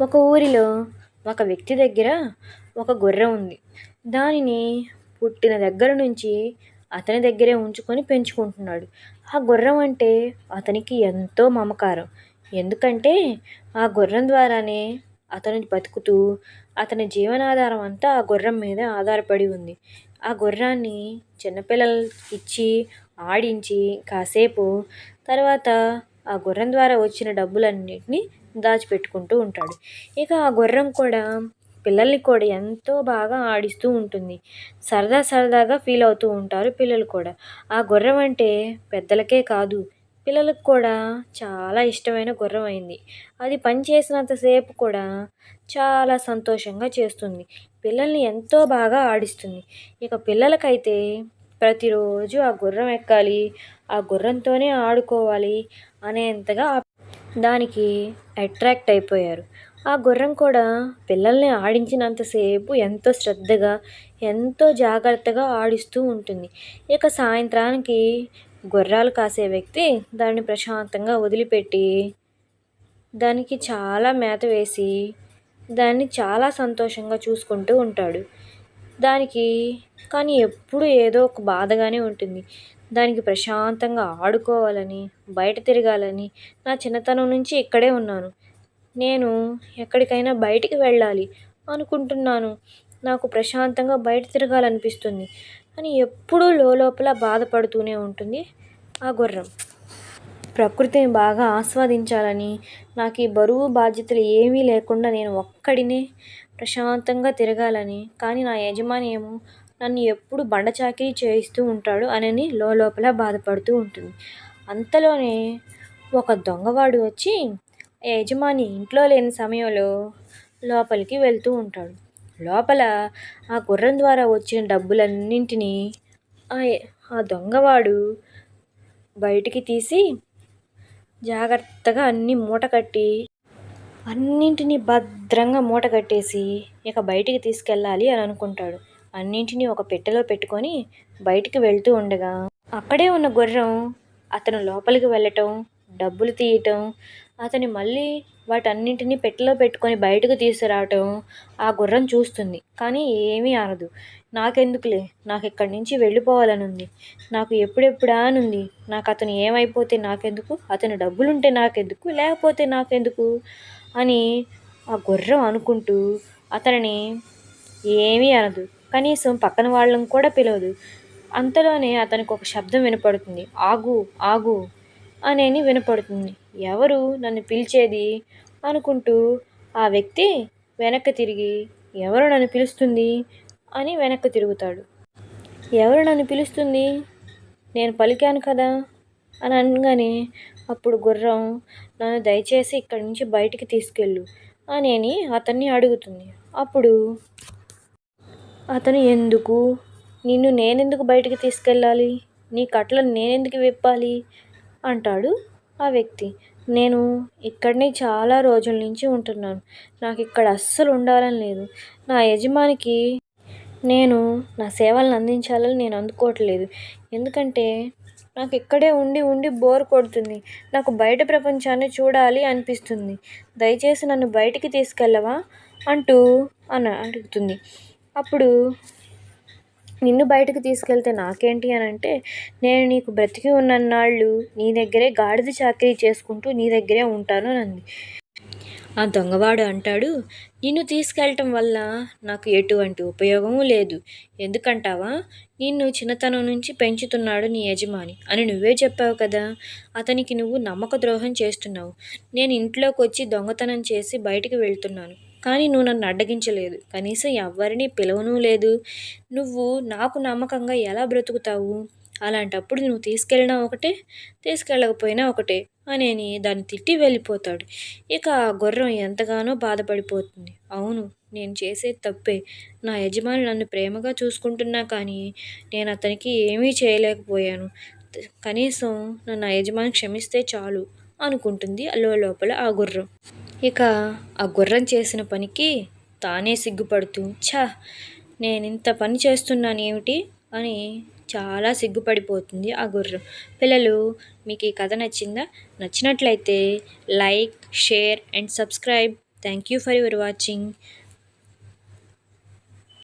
ఒక ఊరిలో ఒక వ్యక్తి దగ్గర ఒక గొర్రె ఉంది. దానిని పుట్టిన దగ్గర నుంచి అతని దగ్గరే ఉంచుకొని పెంచుకుంటున్నాడు. ఆ గుర్రం అంటే అతనికి ఎంతో మమకారం. ఎందుకంటే ఆ గుర్రం ద్వారానే అతను బతుకుతూ అతని జీవనాధారం అంతా ఆ గుర్రం మీద ఆధారపడి ఉంది. ఆ గుర్రాన్ని చిన్నపిల్లలకి ఇచ్చి ఆడించి కాసేపు తర్వాత ఆ గుర్రం ద్వారా వచ్చిన డబ్బులన్నిటిని దాచిపెట్టుకుంటూ ఉంటాడు. ఇక ఆ గుర్రం కూడా పిల్లల్ని కూడా ఎంతో బాగా ఆడిస్తూ ఉంటుంది. సరదా సరదాగా ఫీల్ అవుతూ ఉంటారు పిల్లలు కూడా. ఆ గుర్రం అంటే పెద్దలకే కాదు పిల్లలకు కూడా చాలా ఇష్టమైన గుర్రం అయింది. అది పని చేసినంతసేపు కూడా చాలా సంతోషంగా చేస్తుంది. పిల్లల్ని ఎంతో బాగా ఆడిస్తుంది. ఇక పిల్లలకైతే ప్రతిరోజు ఆ గుర్రం ఎక్కాలి ఆ గుర్రంతోనే ఆడుకోవాలి అనేంతగా దానికి అట్రాక్ట్ అయిపోయారు. ఆ గుర్రం కూడా పిల్లల్ని ఆడించినంతసేపు ఎంతో శ్రద్ధగా ఎంతో జాగ్రత్తగా ఆడిస్తూ ఉంటుంది. ఇక సాయంత్రానికి గుర్రాలు కాసే వ్యక్తి దాన్ని ప్రశాంతంగా వదిలిపెట్టి దానికి చాలా మేత వేసి దాన్ని చాలా సంతోషంగా చూసుకుంటూ ఉంటాడు. దానికి కానీ ఎప్పుడు ఏదో ఒక బాధగానే ఉంటుంది. దానికి ప్రశాంతంగా ఆడుకోవాలని బయట తిరగాలని నా చిన్నతనం నుంచి ఇక్కడే ఉన్నాను. నేను ఎక్కడికైనా బయటికి వెళ్ళాలి అనుకుంటున్నాను. నాకు ప్రశాంతంగా బయట తిరగాలనిపిస్తుంది అని ఎప్పుడూ లోపల బాధపడుతూనే ఉంటుంది ఆ గుర్రం. ప్రకృతిని బాగా ఆస్వాదించాలని నాకు ఈ బరువు బాధ్యతలు ఏమీ లేకుండా నేను ఒక్కడినే ప్రశాంతంగా తిరగాలని కానీ నా యజమాని ఏమో నన్ను ఎప్పుడు బండ చాకిరీ చేయిస్తూ ఉంటాడు అని లోపల బాధపడుతూ ఉంటుంది. అంతలోనే ఒక దొంగవాడు వచ్చి యజమాని ఇంట్లో లేని సమయంలో లోపలికి వెళ్తూ ఉంటాడు. లోపల ఆ గుర్రం ద్వారా వచ్చిన డబ్బులన్నింటినీ ఆ దొంగవాడు బయటికి తీసి జాగ్రత్తగా అన్ని మూట కట్టి అన్నింటినీ భద్రంగా మూట కట్టేసి ఇక బయటికి తీసుకెళ్ళాలి అని అనుకుంటాడు. అన్నింటినీ ఒక పెట్టెలో పెట్టుకొని బయటికి వెళ్తూ ఉండగా అక్కడే ఉన్న గుర్రం అతను లోపలికి వెళ్ళటం డబ్బులు తీయటం అతని మళ్ళీ వాటన్నింటినీ పెట్టెలో పెట్టుకొని బయటకు తీసుకురావటం ఆ గుర్రం చూస్తుంది. కానీ ఏమీ అనదు నాకెందుకులే? నాకు ఇక్కడి నుంచి వెళ్ళిపోవాలని ఉంది నాకు ఎప్పుడెప్పుడా అని ఉంది నాకు అతను ఏమైపోతే నాకెందుకు? అతని డబ్బులుంటే నాకెందుకు? లేకపోతే నాకెందుకు? అని ఆ గుర్రం అనుకుంటూ అతనిని ఏమీ అనదు. కనీసం పక్కన వాళ్ళని కూడా పిలవదు. అంతలోనే అతనికి ఒక శబ్దం వినపడుతుంది. ఆగు ఆగు అనేది వినపడుతుంది. ఎవరు? నన్ను పిలిచేది? అనుకుంటూ ఆ వ్యక్తి వెనక్కి తిరిగి ఎవరు నన్ను పిలుస్తుంది? అని వెనక్కి తిరుగుతాడు. ఎవరు నన్ను పిలుస్తుంది? నేను పలికాను కదా? అని అనగానే అప్పుడు గుర్రం నన్ను దయచేసి ఇక్కడి నుంచి బయటికి తీసుకెళ్ళు అని అతన్ని అడుగుతుంది. అప్పుడు అతను ఎందుకు? నిన్ను నేనెందుకు బయటికి తీసుకెళ్ళాలి? నీ కట్టలను నేనెందుకు విప్పాలి? అంటాడు ఆ వ్యక్తి. నేను ఇక్కడనే చాలా రోజుల నుంచి ఉంటున్నాను. నాకు ఇక్కడ అస్సలు ఉండాలని లేదు. నా యజమానికి నేను నా సేవలను అందించాలని నేను అందుకోవట్లేదు. ఎందుకంటే నాకు ఇక్కడే ఉండి ఉండి బోర్ కొడుతుంది. నాకు బయట ప్రపంచాన్ని చూడాలి అనిపిస్తుంది. దయచేసి నన్ను బయటికి తీసుకెళ్ళవా? అంటూ అని అడుగుతుంది. అప్పుడు నిన్ను బయటకు తీసుకెళ్తే నాకేంటి అని అంటే నేను నీకు బ్రతికి ఉన్నన్నాళ్ళు నీ దగ్గరే గాడిద చాకరీ చేసుకుంటూ నీ దగ్గరే ఉంటాను అని అంది. ఆ దొంగవాడు అంటాడు నిన్ను తీసుకెళ్ళటం వల్ల నాకు ఎటువంటి ఉపయోగము లేదు. ఎందుకంటావా? నిన్ను చిన్నతనం నుంచి పెంచుతున్నాడు నీ యజమాని. అని నువ్వే చెప్పావు కదా. అతనికి నువ్వు నమ్మక ద్రోహం చేస్తున్నావు. నేను ఇంట్లోకి వచ్చి దొంగతనం చేసి బయటికి వెళ్తున్నాను. కానీ నువ్వు నన్ను అడ్డగించలేదు. కనీసం ఎవరిని పిలవను లేదు. నువ్వు నాకు నమ్మకంగా ఎలా బ్రతుకుతావు? అలాంటప్పుడు నువ్వు తీసుకెళ్ళినా ఒకటే తీసుకెళ్ళకపోయినా ఒకటే అనేని దాన్ని తిట్టి వెళ్ళిపోతాడు. ఇక ఆ గుర్రం ఎంతగానో బాధపడిపోతుంది. అవును నేను చేసే తప్పే. నా యజమాని నన్ను ప్రేమగా చూసుకుంటున్నా కానీ నేను అతనికి ఏమీ చేయలేకపోయాను. కనీసం నన్ను యజమాని క్షమిస్తే చాలు అనుకుంటుంది అల్లో లోపల ఆ గుర్రం. ఇక ఆ గుర్రం చేసిన పనికి తానే సిగ్గుపడుతూ ఛా నేను ఇంత పని చేస్తున్నాను ఏమిటి అని చాలా సిగ్గుపడిపోతుంది ఆ గుర్రం. పిల్లలు మీకు ఈ కథ నచ్చిందా? నచ్చినట్లయితే like share and subscribe. Thank you for your watching.